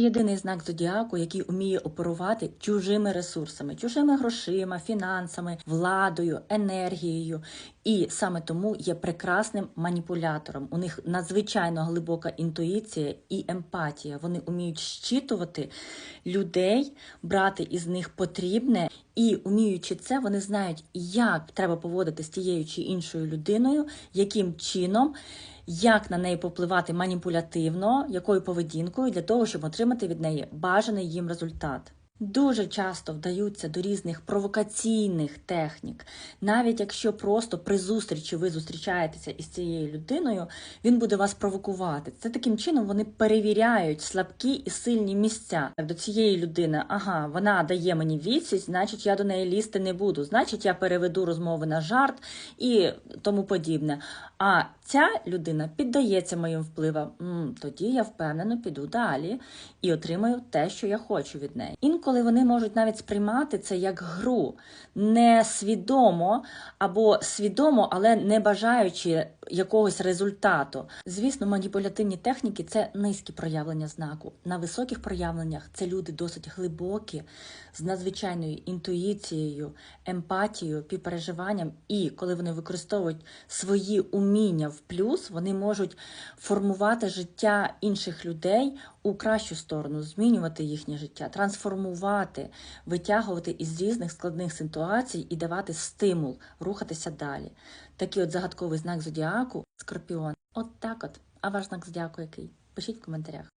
Єдиний знак зодіаку, який вміє оперувати чужими ресурсами, чужими грошима, фінансами, владою, енергією, і саме тому є прекрасним маніпулятором. У них надзвичайно глибока інтуїція і емпатія. Вони вміють щитувати людей, брати із них потрібне, і уміючи це, вони знають, як треба поводити з тією чи іншою людиною, яким чином. Як на неї попливати маніпулятивно, якою поведінкою для того, щоб отримати від неї бажаний їм результат. Дуже часто вдаються до різних провокаційних технік, навіть якщо просто при зустрічі ви зустрічаєтеся із цією людиною, він буде вас провокувати. Це таким чином вони перевіряють слабкі і сильні місця до цієї людини. Ага, вона дає мені відсіч, значить я до неї лізти не буду. Значить, я переведу розмови на жарт і тому подібне. А ця людина піддається моїм впливам. Тоді я впевнено піду далі і отримаю те, що я хочу від неї. Інколи вони можуть навіть сприймати це як гру, несвідомо або свідомо, але не бажаючи якогось результату. Звісно, маніпулятивні техніки це низькі проявлення знаку. На високих проявленнях це люди досить глибокі, з надзвичайною інтуїцією, емпатією, півпереживанням. І коли вони використовують свої уміння в плюс, вони можуть формувати життя інших людей у кращу сторону, змінювати їхнє життя, трансформувати, витягувати із різних складних ситуацій і давати стимул рухатися далі. Такий от загадковий знак зодіаку скорпіон. От так от. А ваш знак зодіаку який? Пишіть в коментарях.